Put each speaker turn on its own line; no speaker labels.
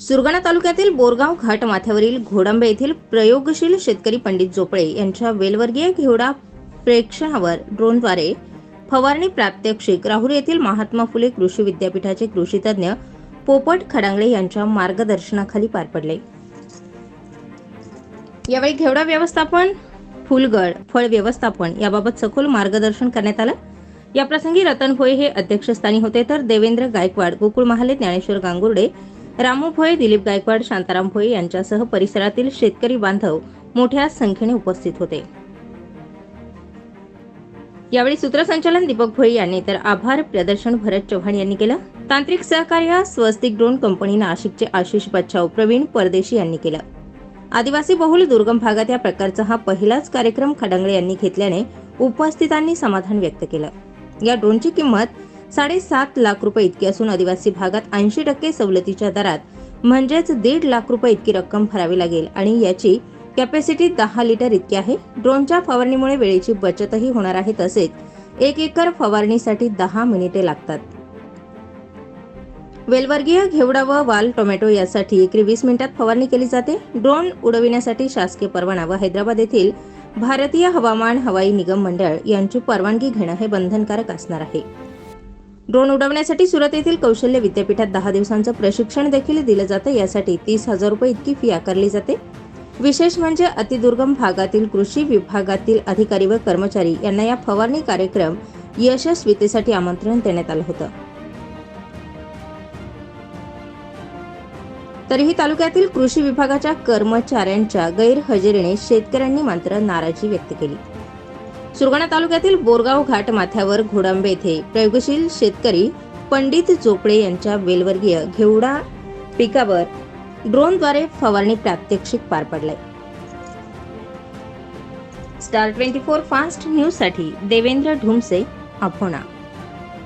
सुरगाणा तालुक्यातील बोरगाव घाट माथ्यावरील घोडंबे येथील प्रयोगशील शेतकरी पंडित जोपळे यांच्या वेलवर्गीय घेवडा प्रेक्षणावर ड्रोनद्वारे फवारणी प्रात्यक्षिक. राहुरी येथील महात्मा फुले कृषी विद्यापीठाचे कृषीतज्ञ पोपट खडांगळे यांच्या मार्गदर्शनाखाली पार पडले. यावेळी घेवडा व्यवस्थापन फुलगड फळ व्यवस्थापन याबाबत सखोल मार्गदर्शन करण्यात आलं. याप्रसंगी रतन भोये हे अध्यक्षस्थानी होते तर देवेंद्र गायकवाड गोकुळ महाले ज्ञानेश्वर गांगुर्डे रामू भोये दिलीप गायकवाड शांताराम भोये यांच्यासह परिसरातील शेतकरी बांधव मोठ्या संख्येने उपस्थित होते. यावेळी सूत्रसंचालन दीपक भोये यांनी तर आभार प्रदर्शन भरत चव्हाण यांनी केलं. तांत्रिक सहकार्य स्वस्तिक ड्रोन कंपनी नाशिकचे आशिष बच्छाव प्रवीण परदेशी यांनी केलं. आदिवासी बहुल दुर्गम भागात या प्रकारचा हा पहिलाच कार्यक्रम खडंगळे यांनी घेतल्याने उपस्थितांनी समाधान व्यक्त केलं. या ड्रोनची किंमत साडेसात लाख रुपये इतकी असून आदिवासी भागात ऐंशी टक्के सवलतीच्या दरात म्हणजेच दीड लाख रुपये इतकी रक्कम भरावी लागेल. आणि याची कॅपॅसिटी दहा लिटर इतकी आहे. ड्रोनच्या फवारणीमुळे वेळेची बचतही होणार आहे तसेच एक एकर फवारणीसाठी दहा मिनिटे लागतात. वेलवर्गीय घेवडा व वाल टोमॅटो यासाठी एकरी वीस मिनिटात फवारणी केली जाते. ड्रोन उडविण्यासाठी शासकीय परवाना व हैदराबाद येथील भारतीय हवामान हवाई निगम मंडळ यांची परवानगी घेणं हे बंधनकारक असणार आहे. ड्रोन उडवण्यासाठी सुरत येथील कौशल्य विद्यापीठात दहा दिवसांचं प्रशिक्षण देखील दिलं जातं. यासाठी तीस हजार रुपये इतकी फी आकारली जाते. विशेष म्हणजे अतिदुर्गम भागातील कृषी विभागातील अधिकारी व कर्मचारी यांना या फवारणी कार्यक्रम यशस्वीतेसाठी आमंत्रण देण्यात आलं होतं. तरीही तालुक्यातील कृषी विभागाच्या कर्मचाऱ्यांच्या गैरहजेरीने शेतकऱ्यांनी मात्र नाराजी व्यक्त केली. सुरगाणा तालुक्यातील बोरगाव घाट माथ्यावर घोडांबे येथे प्रयोगशील शेतकरी पंडित चोपडे यांच्या वेलवर्गीय घेवडा पिकावर ड्रोनद्वारे फवारणी प्रात्यक्षिक पार पडले स्टार ट्वेंटी फोर फास्ट न्यूजसाठी देवेंद्र ढुमसे अफोणा